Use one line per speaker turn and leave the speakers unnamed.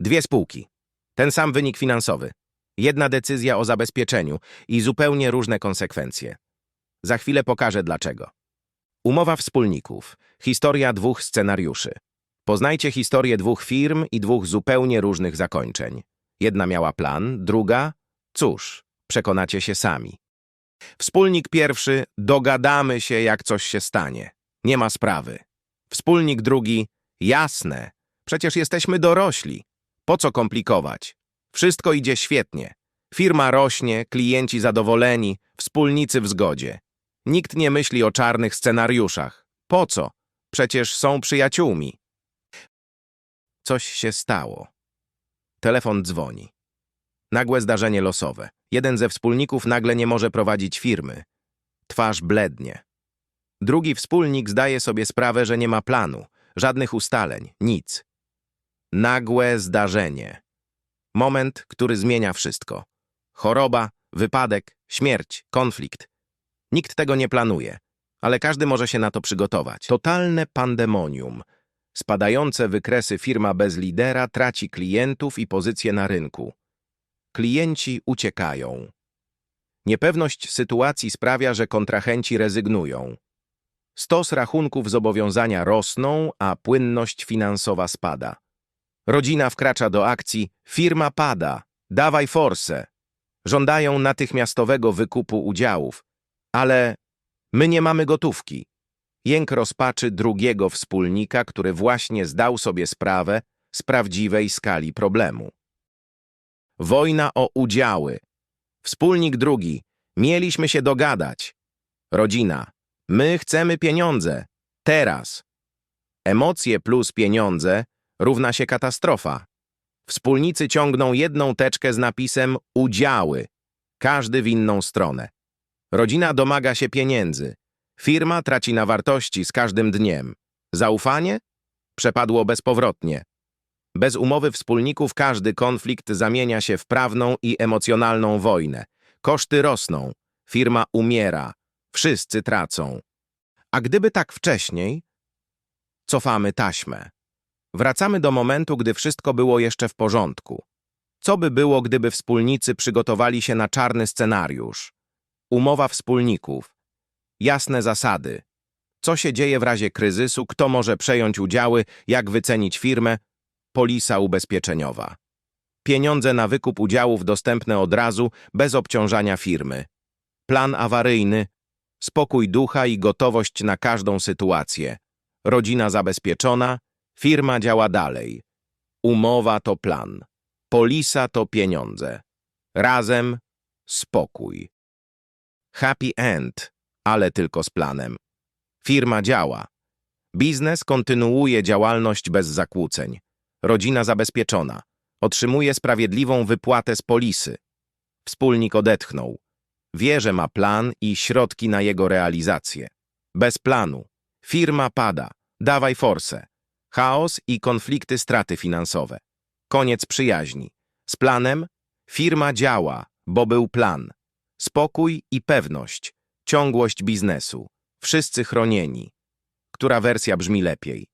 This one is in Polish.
Dwie spółki. Ten sam wynik finansowy. Jedna decyzja o zabezpieczeniu i zupełnie różne konsekwencje. Za chwilę pokażę dlaczego. Umowa wspólników. Historia dwóch scenariuszy. Poznajcie historię dwóch firm i dwóch zupełnie różnych zakończeń. Jedna miała plan, druga... Cóż, przekonacie się sami. Wspólnik pierwszy, dogadamy się, jak coś się stanie. Nie ma sprawy. Wspólnik drugi, jasne, przecież jesteśmy dorośli. Po co komplikować? Wszystko idzie świetnie. Firma rośnie, klienci zadowoleni, wspólnicy w zgodzie. Nikt nie myśli o czarnych scenariuszach. Po co? Przecież są przyjaciółmi. Coś się stało. Telefon dzwoni. Nagłe zdarzenie losowe. Jeden ze wspólników nagle nie może prowadzić firmy. Twarz blednie. Drugi wspólnik zdaje sobie sprawę, że nie ma planu, żadnych ustaleń, nic. Nagłe zdarzenie. Moment, który zmienia wszystko. Choroba, wypadek, śmierć, konflikt. Nikt tego nie planuje, ale każdy może się na to przygotować. Totalne pandemonium. Spadające wykresy firma bez lidera traci klientów i pozycję na rynku. Klienci uciekają. Niepewność sytuacji sprawia, że kontrahenci rezygnują. Stos rachunków zobowiązania rosną, a płynność finansowa spada. Rodzina wkracza do akcji, firma pada, dawaj forsę. Żądają natychmiastowego wykupu udziałów, ale my nie mamy gotówki. Jęk rozpaczy drugiego wspólnika, który właśnie zdał sobie sprawę z prawdziwej skali problemu. Wojna o udziały. Wspólnik drugi. Mieliśmy się dogadać. Rodzina. My chcemy pieniądze. Teraz. Emocje plus pieniądze równa się katastrofa. Wspólnicy ciągną jedną teczkę z napisem udziały. Każdy w inną stronę. Rodzina domaga się pieniędzy. Firma traci na wartości z każdym dniem. Zaufanie? Przepadło bezpowrotnie. Bez umowy wspólników każdy konflikt zamienia się w prawną i emocjonalną wojnę. Koszty rosną, firma umiera, wszyscy tracą. A gdyby tak wcześniej, cofamy taśmę. Wracamy do momentu, gdy wszystko było jeszcze w porządku. Co by było, gdyby wspólnicy przygotowali się na czarny scenariusz? Umowa wspólników. Jasne zasady. Co się dzieje w razie kryzysu, kto może przejąć udziały, jak wycenić firmę, polisa ubezpieczeniowa. Pieniądze na wykup udziałów dostępne od razu, bez obciążania firmy. Plan awaryjny, spokój ducha i gotowość na każdą sytuację. Rodzina zabezpieczona, firma działa dalej. Umowa to plan. Polisa to pieniądze. Razem spokój. Happy end, ale tylko z planem. Firma działa. Biznes kontynuuje działalność bez zakłóceń. Rodzina zabezpieczona. Otrzymuje sprawiedliwą wypłatę z polisy. Wspólnik odetchnął. Wie, że ma plan i środki na jego realizację. Bez planu. Firma pada. Dawaj forsę. Chaos i konflikty straty finansowe. Koniec przyjaźni. Z planem firma działa, bo był plan. Spokój i pewność. Ciągłość biznesu. Wszyscy chronieni. Która wersja brzmi lepiej?